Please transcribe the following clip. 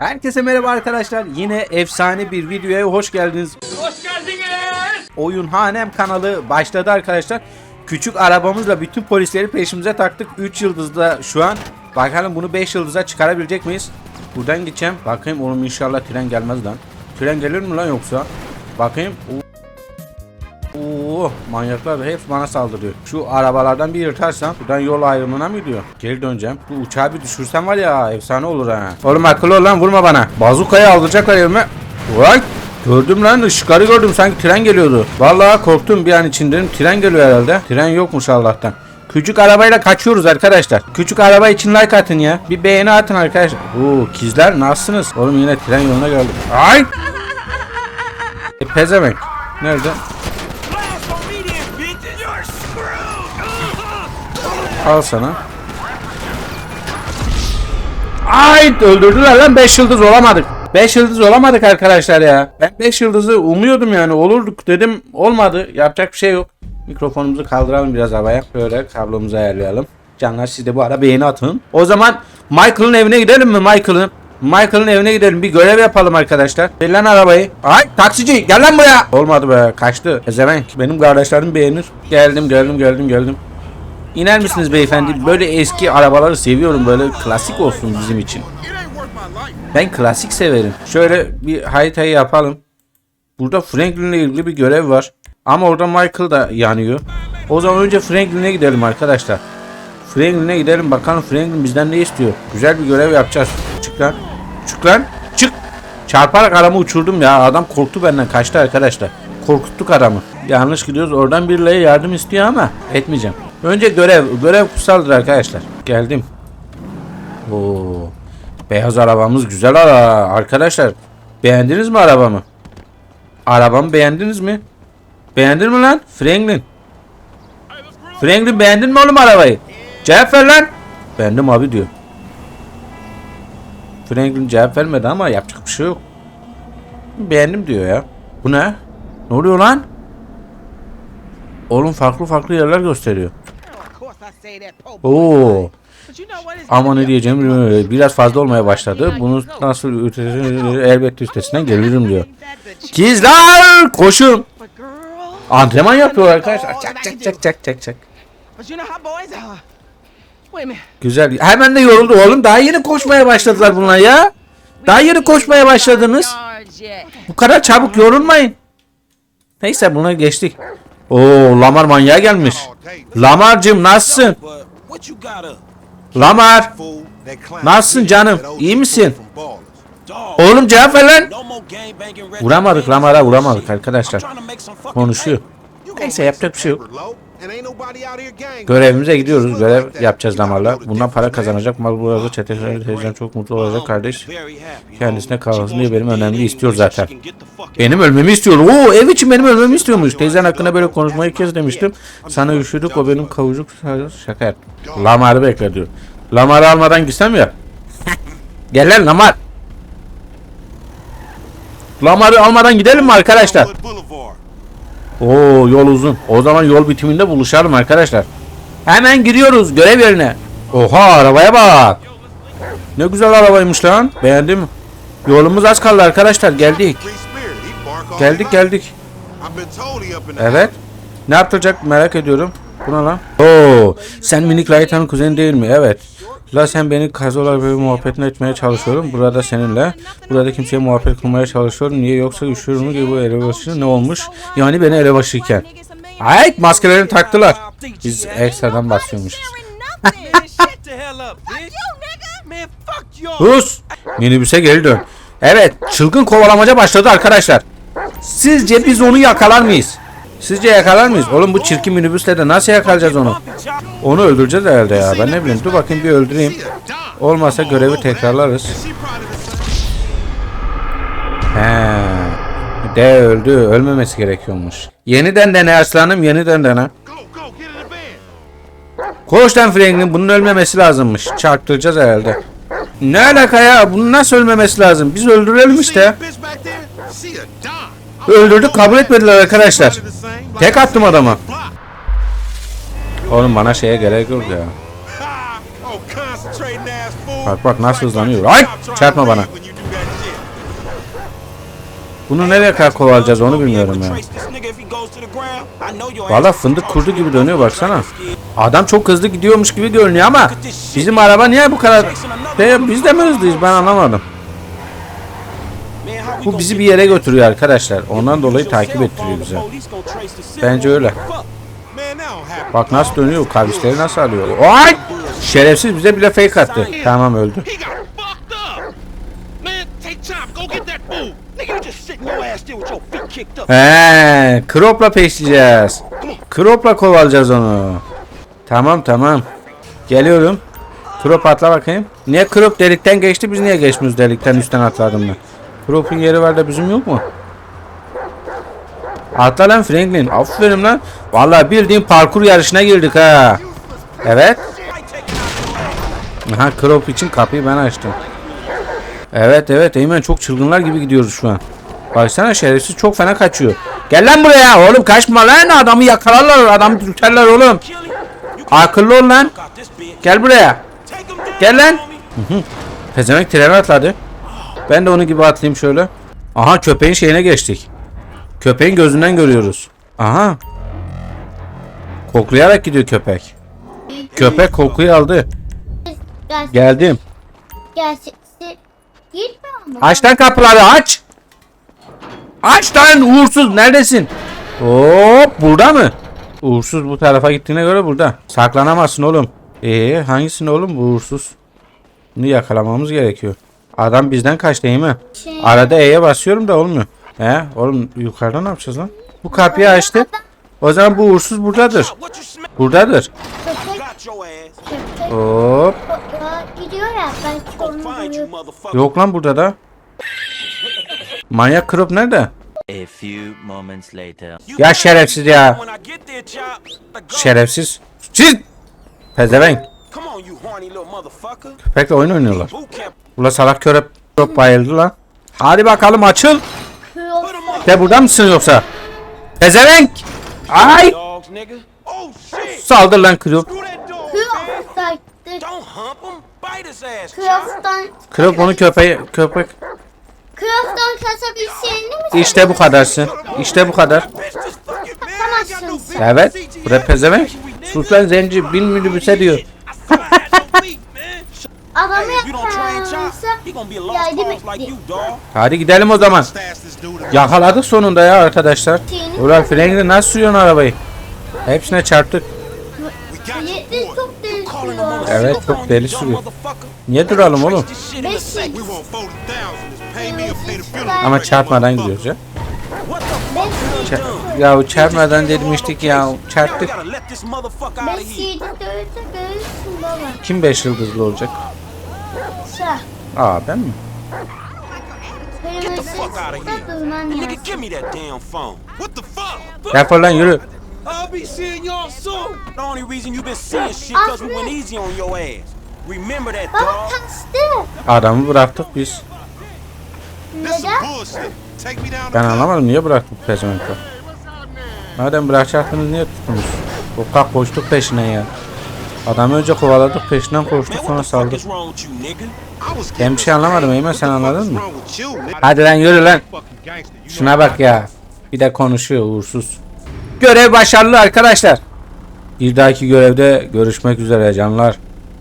Herkese merhaba arkadaşlar. Yine efsane bir videoya hoş geldiniz. Hoş geldiniz. Oyun Hanem kanalı başladı arkadaşlar. Küçük arabamızla bütün polisleri peşimize taktık. 3 yıldızda şu an. Bakalım bunu 5 yıldıza çıkarabilecek miyiz? Buradan gideceğim. Bakayım oğlum inşallah tren gelmez lan. Tren gelir mi lan yoksa? Bakayım. Oo, manyaklar hepsi bana saldırıyor. Şu arabalardan bir yırtarsam buradan yol ayrımına mı gidiyor? Geri döneceğim. Bu uçağı bir düşürsem var ya efsane olur ha. Oğlum akıllı ol lan vurma bana. Bazukayı alacaklar elime. Vay! Gördüm lan ışıkları gördüm sanki tren geliyordu. Vallahi korktum bir an için dedim tren geliyor herhalde. Tren yokmuş Allah'tan. Küçük arabayla kaçıyoruz arkadaşlar. Küçük araba için like atın ya. Bir beğeni atın arkadaşlar. Oo kizler nasılsınız? Oğlum yine tren yoluna geldik. Ay! E, pezevenk. Nerede? Al sana. Ay öldürdüler lan 5 yıldız olamadık. 5 yıldız olamadık arkadaşlar ya. Ben 5 yıldızı umuyordum yani olurduk dedim olmadı. Yapacak bir şey yok. Mikrofonumuzu kaldıralım biraz havaya. Böyle kablomuzu ayarlayalım. Canlar siz de bu ara beğeni atın. O zaman Michael'ın evine gidelim mi Michael'ın? Michael'ın evine gidelim. Bir görev yapalım arkadaşlar. Ver lan arabayı. Ay taksici gel lan buraya. Olmadı be kaçtı. Ezevenk benim kardeşlerim beğenir. Geldim geldim geldim geldim. İner misiniz beyefendi? Böyle eski arabaları seviyorum. Böyle klasik olsun bizim için. Ben klasik severim. Şöyle bir haritayı yapalım. Burada Franklin'le ilgili bir görev var. Ama orada Michael da yanıyor. O zaman önce Franklin'e gidelim arkadaşlar. Franklin'e gidelim bakalım Franklin bizden ne istiyor. Güzel bir görev yapacağız. Çık lan. Çık lan. Çık. Çarparak adamı uçurdum ya. Adam korktu benden kaçtı arkadaşlar. Korkuttuk adamı. Yanlış gidiyoruz. Oradan birileri yardım istiyor ama etmeyeceğim. Önce görev. Görev kutsaldır arkadaşlar. Geldim. Oo. Beyaz arabamız güzel ara. Arkadaşlar beğendiniz mi arabamı? Arabamı beğendiniz mi? Beğendin mi lan? Franklin. Franklin beğendin mi oğlum arabayı? Cevap ver lan. Beğendim abi diyor. Franklin cevap vermedi ama yapacak bir şey yok. Beğendim diyor ya. Bu ne? Ne oluyor lan? Oğlum farklı farklı yerler gösteriyor. Oo. Ama ne diyeceğim bilmiyorum. biraz fazla olmaya başladı. Bunu nasıl üretir elbette üstesinden gelirim diyor. Kizler koşun. Antrenman yapıyorlar arkadaşlar. Çak çak çak çak çak çak. Güzel. Hemen de yoruldu oğlum. Daha yeni koşmaya başladılar bunlar ya. Daha yeni koşmaya başladınız. Bu kadar çabuk yorulmayın. Neyse buna geçtik. Oo Lamar manyağa gelmiş. Lamar'cım nasılsın? Lamar. Nasılsın canım? İyi misin? Oğlum cevap ver lan. Vuramadık. Lamar'a vuramadık arkadaşlar. Konuşuyor. Neyse yapacak bir şey yok. Görevimize gidiyoruz. Görev yapacağız Lamar'la. Bundan para kazanacak. Mal burada çeteler teyzem çok mutlu olacak kardeş. Kendisine She diye benim önemli istiyor zaten. Benim ölmemi istiyor. Oo ev için benim ölmemi istiyormuş. Teyzen hakkında böyle konuşmayı kes demiştim. Sana üşüdük o benim kavucuk şaka yap. Lamar'ı bekle diyor. Lamar'ı almadan gitsem ya. Gel lan Lamar. Lamar'ı almadan gidelim mi arkadaşlar? Oo yol uzun. O zaman yol bitiminde buluşalım arkadaşlar. Hemen giriyoruz görev yerine. Oha arabaya bak. Ne güzel arabaymış lan. Beğendim. Yolumuz az kaldı arkadaşlar. Geldik. Geldik geldik. Evet. Ne yapacak merak ediyorum. Buna lan. Oo, sen minik Laytan'ın kuzeni değil mi? Evet. La sen beni kazolar böyle muhabbetini etmeye çalışıyorum. Burada seninle. Burada kimseye muhabbet kurmaya çalışıyorum. Niye yoksa üşüyorum ki bu elebaşı ne olmuş? Yani beni elebaşıyken. Ay maskelerini taktılar. Biz ekstradan basıyormuşuz. Hus! Minibüse geri dön. Evet, çılgın kovalamaca başladı arkadaşlar. Sizce biz onu yakalar mıyız? Sizce yakalar mıyız? Oğlum bu çirkin minibüsle de nasıl yakalayacağız onu? Onu öldüreceğiz herhalde ya. Ben ne bileyim. Dur bakayım bir öldüreyim. Olmazsa görevi tekrarlarız. He. De öldü. Ölmemesi gerekiyormuş. Yeniden dene aslanım. Yeniden dene. Koş lan Franklin. Bunun ölmemesi lazımmış. Çarptıracağız herhalde. Ne alaka ya? Bunun nasıl ölmemesi lazım? Biz öldürelim işte. Öldürdük kabul etmediler arkadaşlar. Tek attım adama. Oğlum bana şeye gerek yok ya. Bak bak nasıl hızlanıyor. Ay çarpma bana. Bunu nereye kadar kovalayacağız onu bilmiyorum ya. Valla fındık kurdu gibi dönüyor baksana. Adam çok hızlı gidiyormuş gibi görünüyor ama bizim araba niye bu kadar... Biz de mi hızlıyız ben anlamadım. Bu bizi bir yere götürüyor arkadaşlar. Ondan dolayı takip ettiriyor bize. Bence öyle. Bak nasıl dönüyor, kavisleri nasıl alıyor. Ay! Şerefsiz bize bile fake attı. Tamam öldü. He, Krop'la peşleyeceğiz. Krop'la kovalayacağız onu. Tamam tamam. Geliyorum. Krop atla bakayım. Niye Krop delikten geçti biz niye geçmiyoruz delikten üstten atladım ben. Krop'un yeri var da bizim yok mu? Atla lan Franklin. Aferin lan. Vallahi bildiğin parkur yarışına girdik ha. Evet. Aha Krop için kapıyı ben açtım. Evet evet Eymen çok çılgınlar gibi gidiyoruz şu an. Baksana şerefsiz çok fena kaçıyor. Gel lan buraya oğlum kaçma lan adamı yakalarlar adamı dürterler oğlum. Akıllı ol lan. Gel buraya. Gel lan. Pezevenk trene atladı. Ben de onun gibi atlayayım şöyle. Aha köpeğin şeyine geçtik. Köpeğin gözünden görüyoruz. Aha. Koklayarak gidiyor köpek. Köpek kokuyu aldı. Geldim. gerçekse gitmiyor mu? Aç lan kapıları aç. Aç lan uğursuz neredesin? Hop burada mı? Uğursuz bu tarafa gittiğine göre burada. Saklanamazsın oğlum. Ee hangisini oğlum bu uğursuz? Bunu yakalamamız gerekiyor. Adam bizden kaçtı değil mi? Şey- Arada E'ye basıyorum da olmuyor. He oğlum yukarıda ne yapacağız lan? Bu kapıyı açtı. O zaman bu uğursuz buradadır. Buradadır. Hop. Yok lan burada da. Manyak krop nerede? A few moments later. Ya şerefsiz ya. Şerefsiz. Siz. Pezevenk. Köpekle oyun oynuyorlar. Ula salak körep çok bayıldı lan. Hadi bakalım açıl. De burada mısın yoksa? Pezevenk. Ay. Saldır lan krop. Krop onu köpeği köpek. kıyaftan kasabileceğini mi? İşte bu kadarsın. İşte bu kadar. Evet. Buraya pezevenk. Sus lan zenci bin minibüse diyor. Yardım etti. Hadi gidelim o zaman. Yakaladık sonunda ya arkadaşlar. Ulan Franklin nasıl sürüyorsun arabayı? Hepsine çarptık. Çok deli sürüyor. Evet, çok deli sürüyor. Niye duralım oğlum? Trace this shit in a Beş safe. We want 40,000. Just pay me or pay the funeral. Ama çarpmadan gidiyoruz ya. Done? Ya çarpmadan demiştik ya. Çarptık. Beş. Kim 5 yıldızlı olacak? Sen. Aa ben mi? Get the fuck out of Kırmızı here. durman Nigga, lazım. give me that damn phone. What the fuck? Defol lan yürü. I'll be seeing y'all soon. The only reason you been seeing shit cause we went easy on your ass. Remember that, Baba dog. kaçtı. Adamı bıraktık biz. This some Neden? bullshit. Take me down Ben anlamadım niye bıraktık pezevenkle. Madem bırakacaktınız niye tuttunuz? Korkak koştuk peşine ya. Adamı önce kovaladık peşinden koştuk sonra saldık. Ben bir şey anlamadım Eymen sen anladın mı? Hadi lan yürü lan. Şuna bak ya. Bir de konuşuyor uğursuz. Görev başarılı arkadaşlar. Bir dahaki görevde görüşmek üzere canlar.